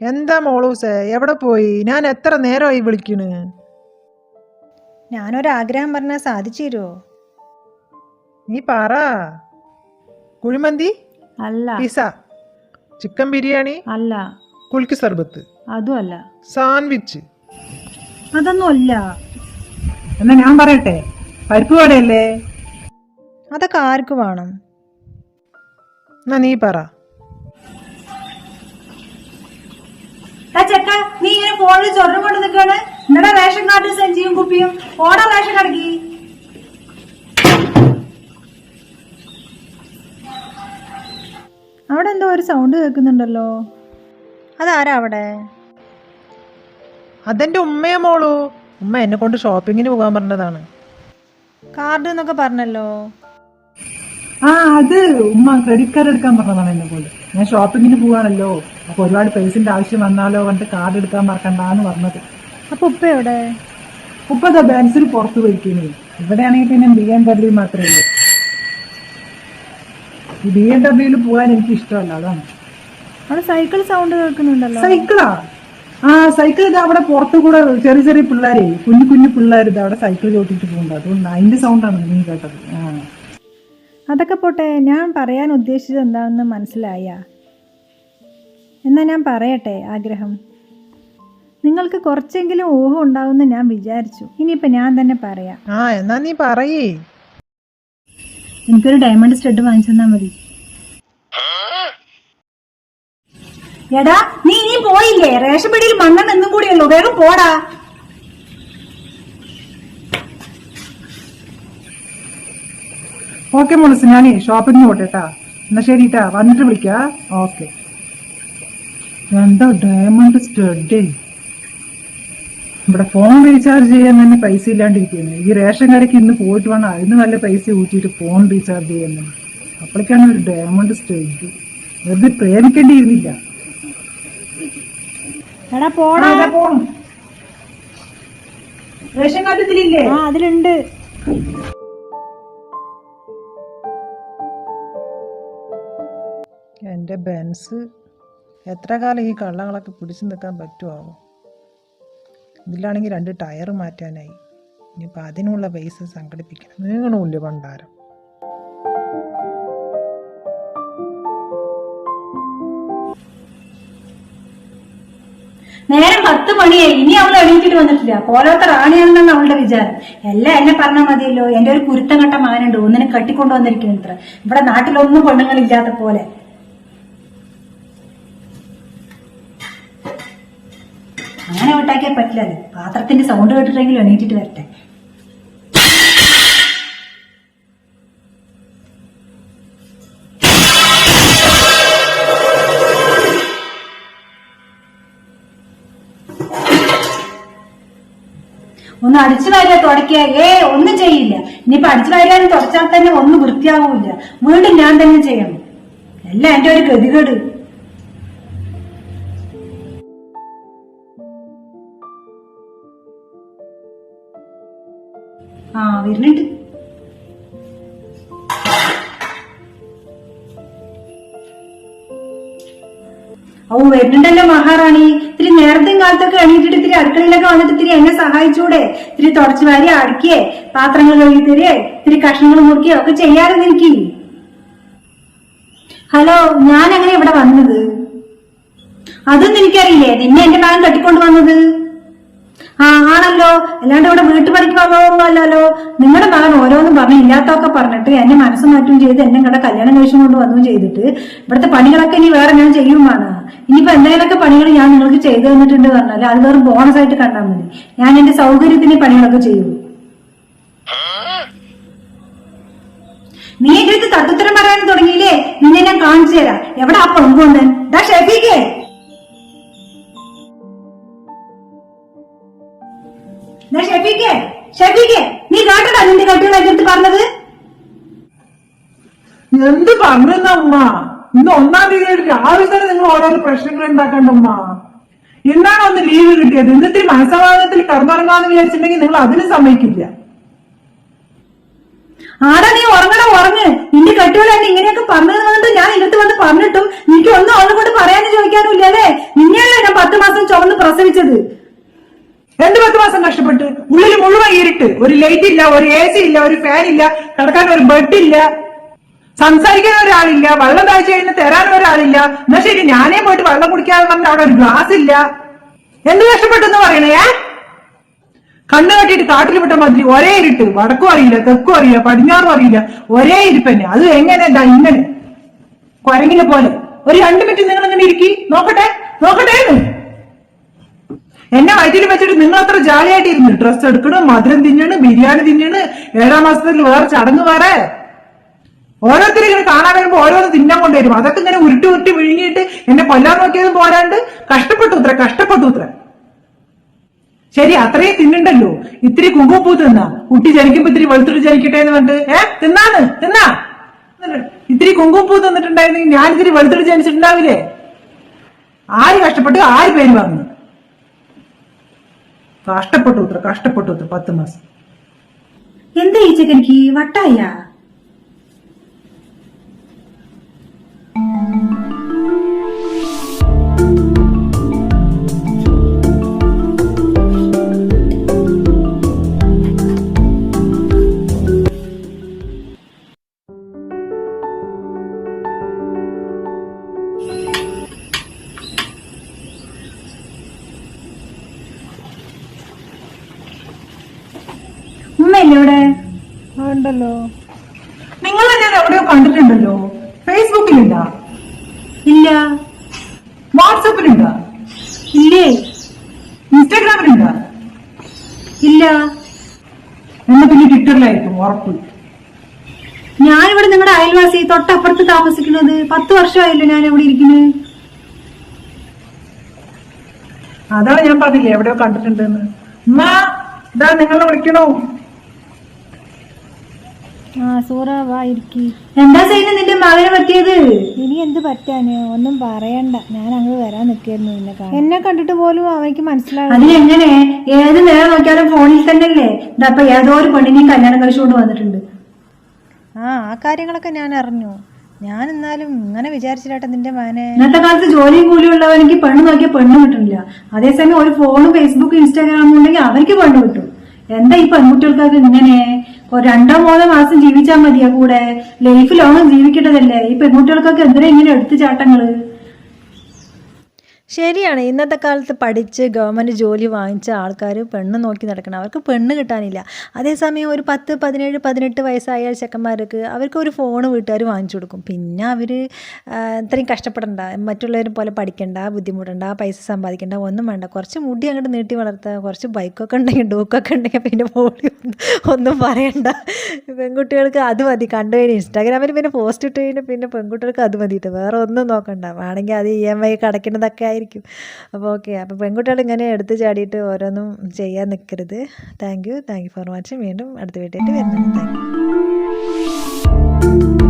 എന്താ മോളൂസേ എവിടെ പോയി? ഞാൻ എത്ര നേരമായി വിളിക്കണ്? ഞാനൊരാഗ്രഹം പറഞ്ഞാൽ സാധിച്ചിരോ നീ പറ. കുഴിമന്തി? അല്ല. Pizza chicken biryani? അല്ല. കുളിക്ക് സർബത്ത്? അതും അല്ല. സാൻഡ്വിച്ച് അതൊന്നും അല്ല എന്നാ ഞാൻ പറയട്ടെ? പരിപ്പ് വടയല്ലേ? അതൊക്കെ ആർക്ക് വേണം? എന്നാ നീ പറ. നീ ഇങ്ങനെ ഫോണിൽ ചൊരം കൊണ്ട് നിൽക്കാണ് നിങ്ങളുടെ റേഷൻ കാർഡ് സഞ്ചിയും കുപ്പിയും. ഓടാ റേഷൻ കടക്കി അവിടെ എന്തോ ഒരു സൗണ്ട് കേൾക്കുന്നുണ്ടല്ലോ. അതാരാ അവിടെ? അതെന്റെ ഉമ്മയെ മോളൂ. ഉമ്മ എന്നെ കൊണ്ട് ഷോപ്പിങ്ങിന് പോകാൻ പറഞ്ഞതാണ്. കാർഡ് എന്നൊക്കെ പറഞ്ഞല്ലോ. ആ അത് ഉമ്മ ക്രെഡിറ്റ് കാർഡ് എടുക്കാൻ പറഞ്ഞതാണ് എന്നെ കൊണ്ട് ഞാൻ ഷോപ്പിങ്ങിന് പോവാണല്ലോ. അപ്പൊ ഒരുപാട് പൈസന്റെ ആവശ്യം വന്നാലോ പറഞ്ഞിട്ട് കാർഡ് എടുക്കാൻ മറക്കണ്ടെന്ന് പറഞ്ഞത്. അപ്പൊ ഉപ്പ എവിടെ? ഉപ്പ അതാ ബാൻസിൽ പുറത്ത് പോയിക്കുന്നത് ഇവിടെയാണെങ്കിൽ പിന്നെ ബി എം ഡബ്ല്യു മാത്രമേ ഉള്ളൂ. ഈ ബി എം ഡബ്ല്യൂയിൽ പോകാൻ എനിക്ക് ഇഷ്ടമല്ല അതാണ്. സൈക്കിൾ സൗണ്ട് കേൾക്കുന്നുണ്ടല്ലോ. സൈക്കിളാ ആ? സൈക്കിൾ ഇത് അവിടെ പുറത്തു കൂടെ ചെറിയ ചെറിയ പിള്ളേരെ കുഞ്ഞു കുഞ്ഞു പിള്ളേർ ഇത് അവിടെ സൈക്കിൾ ചോട്ടിട്ട് പോകുന്നുണ്ട് അതുകൊണ്ട് അതിന്റെ സൗണ്ടാണ് നീ കേട്ടത്. ആ. അതൊക്കെ പോട്ടെ ഞാൻ പറയാൻ ഉദ്ദേശിച്ചത് എന്താണെന്ന് മനസ്സിലായ. എന്നാൽ ഞാൻ പറയട്ടെ ആഗ്രഹം. നിങ്ങൾക്ക് കുറച്ചെങ്കിലും ഊഹം ഉണ്ടാവുമെന്ന് ഞാൻ വിചാരിച്ചു. ഇനിയിപ്പോൾ ഞാൻ തന്നെ പറയാം. ആ എന്നാ നീ പറയേ. എനിക്കൊരു ഡയമണ്ട് സ്റ്റഡ് വാങ്ങിച്ചു തന്നാ മതി. എടാ നീ ഇനി പോയില്ലേ? റേഷൻ പിടിയിൽ മണ്ണെണ്ണ എന്നും കൂടിയുള്ളൂ വേഗം പോടാ. ഓക്കെ മോളസ് ഞാനേ ഷോപ്പിങ്ങിന് പോട്ടെ കേട്ടാ എന്നാ ശരി കേട്ടാ വന്നിട്ട് വിളിക്കാ. ഓക്കെ എന്താ ഡയമണ്ട് സ്റ്റഡേ ഇവിടെ ഫോൺ റീചാർജ് ചെയ്യാൻ തന്നെ പൈസ ഇല്ലാണ്ടിരിക്കുന്നത് ഈ റേഷൻ കടയ്ക്ക് ഇന്ന് പോയിട്ട് വേണം. അതിന് നല്ല പൈസ ഊറ്റിയിട്ട് ഫോൺ റീചാർജ് ചെയ്യുന്നത് അപ്പോഴേക്കാണ് ഒരു ഡയമണ്ട് സ്റ്റഡ് വെറുതെ പ്രേമിക്കേണ്ടിയിരുന്നില്ല. എടാ പോടാ. ആ, ഇതാ പോണം. റേഷൻ ആ അതിലുണ്ട്. ബെൻസ് എത്ര കാലം ഈ കള്ളങ്ങളൊക്കെ പിടിച്ചു നിൽക്കാൻ പറ്റുമോ ഇതിലാണെങ്കിൽ രണ്ട് ടയർ മാറ്റാനായി. ഇനിയിപ്പോൾ അതിനുള്ള പൈസ സംഘടിപ്പിക്കണം. നീങ്ങണമില്ല ഭണ്ഡാരം. നേരം പത്ത് മണിയായി. ഇനി അവൾ എണീറ്റിട്ട് വന്നിട്ടില്ല. പോലത്തെ റാണിയാണെന്നാണ് അവളുടെ വിചാരം. എല്ലാം എന്നെ പറഞ്ഞാൽ മതിയല്ലോ. എന്റെ ഒരു കുരുത്തം കെട്ട മാനുണ്ട് ഒന്നിനെ കെട്ടിക്കൊണ്ടു വന്നിരിക്കുന്നു ഇത്ര ഇവിടെ നാട്ടിലൊന്നും പെണ്ണുങ്ങളില്ലാത്ത പോലെ. അങ്ങനെ വിട്ടാക്കിയാൽ പറ്റില്ല പാത്രത്തിന്റെ സൗണ്ട് കേട്ടിട്ടെങ്കിലും എണീറ്റിട്ട് വരട്ടെ. ഒന്ന് അടിച്ചു വാരിയാ തുടക്കിയ ഏ ഒന്നും ചെയ്യില്ല. ഇനിയിപ്പൊ അടിച്ചു വാരിയാലും തുടച്ചാൽ തന്നെ ഒന്നും വൃത്തിയാവൂല്ല. വീണ്ടും ഞാൻ തന്നെ ചെയ്യണം. എല്ലാം എന്റെ ഒരു ഗതികേട്. വരുന്നുണ്ട്. ഓ വരുന്നുണ്ടല്ലോ മഹാറാണി. ഇത്തിരി നേരത്തെ കാലത്തൊക്കെ എണീറ്റിട്ട് ഇത്തിരി അടുക്കളയിലൊക്കെ വന്നിട്ട് ഇത്തിരി എന്നെ സഹായിച്ചൂടെ. ഇത്തിരി തുടച്ചു വാരി അടുക്കിയേ പാത്രങ്ങൾ കഴുകി തരികേ ഇത്തിരി കഷ്ണങ്ങൾ മുറിക്കുകയോ ഒക്കെ ചെയ്യാറുണ്ട് എനിക്ക്. ഹലോ ഞാൻ അങ്ങനെ ഇവിടെ വന്നത്? അതൊന്നും എനിക്കറിയില്ലേ? നിന്നെ എന്റെ മകൻ കെട്ടിക്കൊണ്ട് വന്നത് ആ ആണല്ലോ. അല്ലാണ്ട് ഇവിടെ വീട്ടുപണിക്ക് വന്നതൊന്നും അല്ലല്ലോ നിങ്ങളുടെ മകൻ ഓരോന്നും പറഞ്ഞ് ഇല്ലാത്തൊക്കെ പറഞ്ഞിട്ട് എന്നെ മനസ്സ് മാറ്റും ചെയ്ത് എന്നെ ഇവിടെ കല്യാണം കഴിച്ചും കൊണ്ട് വന്നു ചെയ്തിട്ട് ഇവിടുത്തെ പണികളൊക്കെ ഇനി വേറെ ഞാൻ ചെയ്യുമാണ് ഇനിയിപ്പോ എന്തെങ്കിലുമൊക്കെ പണികൾ ഞാൻ നിങ്ങൾക്ക് ചെയ്തു തന്നിട്ടുണ്ട് പറഞ്ഞാൽ അത് വെറും ബോണസ് ആയിട്ട് കണ്ടാൽ മതി. ഞാൻ എന്റെ സൗകര്യത്തിന് പണികളൊക്കെ ചെയ്യൂ. നീ അടുത്ത് തട്ടുത്തരം പറയാൻ തുടങ്ങിയില്ലേ? നിന്നെ ഞാൻ കാണിച്ചു തരാം. എവിടെ ആ പൊങ്കൊണ്ടൻ ഷെഫീക്കേ ഷെഫീക്കേ ഷെഫീക്കേ നീ കേട്ടടാ നിന്റെ കെട്ടികളെ പറഞ്ഞത്? എന്ത് പറഞ്ഞെന്ന ഉമ്മ? ഇന്ന് ഒന്നാം തീയതി രാവിലെ തന്നെ നിങ്ങൾ ഓരോരോ പ്രശ്നങ്ങൾ ഉണ്ടാക്കണ്ട ഉമ്മ. എന്താണ് ഒന്ന് ലീവ് കിട്ടിയത്. ഇന്നത്തെ മനസ്സമാധാനത്തിൽ കടന്നുറങ്ങാന്ന് വിചാരിച്ചിട്ടുണ്ടെങ്കിൽ നിങ്ങൾ അതിന് സമ്മതിക്കില്ല. ആടാ നീ ഉറങ്ങണ ഉറങ്ങ്. നിന്റെ കെട്ടുകളായിട്ട് ഇങ്ങനെയൊക്കെ പറഞ്ഞത് വന്നിട്ട് ഞാൻ ഇന്നത്തെ വന്ന് പറഞ്ഞിട്ടും എനിക്ക് ഒന്നും അവളെ കൊണ്ട് പറയാനും ചോദിക്കാനും ഇല്ലല്ലേ നിന്നെയല്ലേ ഞാൻ ഒരു ലൈറ്റ് ഇല്ല ഒരു എ സി ഇല്ല ഒരു ഫാൻ ഇല്ല കിടക്കാൻ ഒരു ബെഡ് ഇല്ല. സംസാരിക്കാൻ ഒരാളില്ല വെള്ളം താഴ്ച കഴിഞ്ഞ് തരാൻ ഒരാളില്ല. എന്നാ ശരി ഞാനേ പോയിട്ട് വെള്ളം കുടിക്കാതെ പറഞ്ഞ അവിടെ ഒരു ഗ്ലാസ് ഇല്ല. എന്ത് കഷ്ടപ്പെട്ടെന്ന് പറയണേ കണ്ണ് കെട്ടിയിട്ട് കാട്ടിൽ വിട്ട മതി ഒരേ ഇരുട്ട്. വടക്കും അറിയില്ല തെക്കും അറിയില്ല പടിഞ്ഞാറും അറിയില്ല. ഒരേ ഇരിപ്പന്നെ അത് എങ്ങനെ എന്താ ഇങ്ങനെ? കുരങ്ങിനെ പോലെ. ഒരു രണ്ടു മിനിറ്റ് നിങ്ങൾ ഇങ്ങനെ ഇരിക്കി. നോക്കട്ടെ നോക്കട്ടെ എന്ന്. വയറ്റിൽ വെച്ചിട്ട് നിങ്ങൾ അത്ര ജാലിയായിട്ട് ഇരുന്നു ഡ്രസ് എടുക്കണു? മധുരം തിന്നണ്? ബിരിയാണി തിന്നണ്? ഏഴാം മാസത്തിൽ വേറെ ചടങ്ങ് വേറെ. ഓരോരുത്തരും ഇങ്ങനെ കാണാൻ വരുമ്പോ ഓരോന്ന് തിന്നാൻ കൊണ്ടുവരും. അതൊക്കെ ഇങ്ങനെ ഉരുട്ടി ഉരുട്ടി വിഴുങ്ങിയിട്ട് എന്നെ കൊല്ലാൻ നോക്കിയതും പോരാണ്ട് കഷ്ടപ്പെട്ടു ഉത്ര കഷ്ടപ്പെട്ടു ഉത്ര ശരി അത്രയും തിന്നണ്ടല്ലോ. ഇത്തിരി കുങ്കുപ്പൂ തിന്നാ. കുട്ടി ജനിക്കുമ്പോ ഇത്തിരി വെളുത്തിട്ട് ജനിക്കട്ടെ എന്ന് പറഞ്ഞിട്ട്. ഏ? തിന്നാന്ന്? തിന്നാ? ഇത്തിരി കുങ്കുപ്പൂ തിന്നിട്ടുണ്ടായിരുന്നെങ്കിൽ ഞാൻ ഇത്തിരി വെളുത്തിട്ട് ജനിച്ചിട്ടുണ്ടാവില്ലേ? ആര് കഷ്ടപ്പെട്ടു? ആര് പേര് വാങ്ങുന്നു കഷ്ടപ്പെട്ടു ഉത്ര കഷ്ടപ്പെട്ടു ഉത്ര പത്ത് മാസം. എന്താ ഈ ചെക്കനിക്ക് വട്ടായ? ഉമ്മയല്ലേ ഇവിടെ ഉണ്ടല്ലോ. നിങ്ങൾ ഞാൻ എവിടെയോ കണ്ടിട്ടുണ്ടല്ലോ. ഫേസ്ബുക്കിലുണ്ടാ ഇല്ല. വാട്സപ്പിലുണ്ടാ ഇല്ലേ. ഇൻസ്റ്റാഗ്രാമിലുണ്ടാ ഇല്ല. എന്നാ പിന്നെ ട്വിറ്ററിലായിരിക്കും ഉറപ്പ്. ഞാനിവിടെ നിങ്ങളുടെ അയൽവാസി തൊട്ടപ്പുറത്ത് താമസിക്കുന്നത്. പത്ത് വർഷമായല്ലോ ഞാൻ ഇവിടെ ഇരിക്കുന്നത് അതാണ് ഞാൻ പറഞ്ഞില്ലേ എവിടെയോ കണ്ടിട്ടുണ്ടെന്ന്. ഉമ്മ ഇതാ നിങ്ങളെ വിളിക്കണോ? ആ സൂറ വാ ഇരിക്കി. എന്താ ചെയ്യുന്നത് നിന്റെ മകനെ പറ്റിയത്? ഇനി എന്ത് പറ്റാന്? ഒന്നും പറയണ്ട. ഞാൻ അങ്ങ് വരാൻ നിൽക്കായിരുന്നു നിന്നെ കാണാൻ. എന്നെ കണ്ടിട്ട് പോലും അവനിക്ക് മനസ്സിലാവും അതിനെങ്ങനെ? ഏത് നേരം നോക്കിയാലും ഫോണിൽ തന്നെയല്ലേ? അല്ലേ ഇപ്പൊ ഏതോ ഒരു പെണ്ണിനെയും കല്യാണം കഴിച്ചുകൊണ്ട് വന്നിട്ടുണ്ട്. ആ ആ കാര്യങ്ങളൊക്കെ ഞാൻ അറിഞ്ഞു. ഞാൻ എന്നാലും ഇങ്ങനെ വിചാരിച്ചിട്ടാട്ടെ നിന്റെ മകനെ ഇന്നത്തെ കാലത്ത് ജോലിയും കൂലി ഉള്ളവർക്ക് പെണ്ണ് നോക്കിയ പെണ്ണ് കിട്ടുന്നില്ല. അതേസമയം ഒരു ഫോണും ഫേസ്ബുക്ക് ഇൻസ്റ്റാഗ്രാമും ഉണ്ടെങ്കിൽ അവർക്ക് പെണ്ണ് കിട്ടും. എന്താ ഈ പെൺകുട്ടികൾക്കൊക്കെ ഇങ്ങനെ? രണ്ടോ മൂന്നോ മാസം ജീവിച്ചാൽ മതിയാ കൂടെ. ലൈഫ് ലോങ് ജീവിക്കേണ്ടതല്ലേ? ഈ പെൺകുട്ടികൾക്കൊക്കെ എന്തിനാ ഇങ്ങനെ എടുത്തു ചാട്ടങ്ങൾ ശരിയാണ്. ഇന്നത്തെ കാലത്ത് പഠിച്ച് ഗവൺമെന്റ് ജോലി വാങ്ങിച്ച ആൾക്കാർ പെണ്ണ് നോക്കി നടക്കണം. അവർക്ക് പെണ്ണ് കിട്ടാനില്ല. അതേസമയം ഒരു പത്ത് പതിനേഴ് പതിനെട്ട് വയസ്സായ ചെക്കന്മാർക്ക് അവർക്ക് ഒരു ഫോൺ വീട്ടുകാർ വാങ്ങിച്ചു കൊടുക്കും. പിന്നെ അവർ ഇത്രയും കഷ്ടപ്പെടണ്ട. മറ്റുള്ളവരെ പോലെ പഠിക്കണ്ട ബുദ്ധിമുട്ടണ്ട പൈസ സമ്പാദിക്കണ്ട ഒന്നും വേണ്ട. കുറച്ച് മുടി അങ്ങോട്ട് നീട്ടി വളർത്തുക കുറച്ച് ബൈക്കൊക്കെ ഉണ്ടെങ്കിൽ ഡൂക്കൊക്കെ ഉണ്ടെങ്കിൽ പിന്നെ ബോഡി ഒന്നും പറയണ്ട. പെൺകുട്ടികൾക്ക് അത് മതി. കണ്ടു കഴിഞ്ഞാൽ ഇൻസ്റ്റാഗ്രാമിൽ പിന്നെ പോസ്റ്റ് ഇട്ട് കഴിഞ്ഞാൽ പിന്നെ പെൺകുട്ടികൾക്ക് അത് മതിയിട്ട് വേറെ ഒന്നും നോക്കണ്ട. വേണമെങ്കിൽ അത് ഇ എം ഐ അടയ്ക്കുന്നതൊക്കെ ആയിരിക്കും. അപ്പോൾ ഓക്കെ അപ്പോൾ പെൺകുട്ടികൾ ഇങ്ങനെ എടുത്ത് ചാടിയിട്ട് ഓരോന്നും ചെയ്യാൻ നിൽക്കരുത് thank you thank you for watching വീണ്ടും അടുത്ത വീട്ടിലേക്ക് വരുന്നുണ്ട് താങ്ക് യു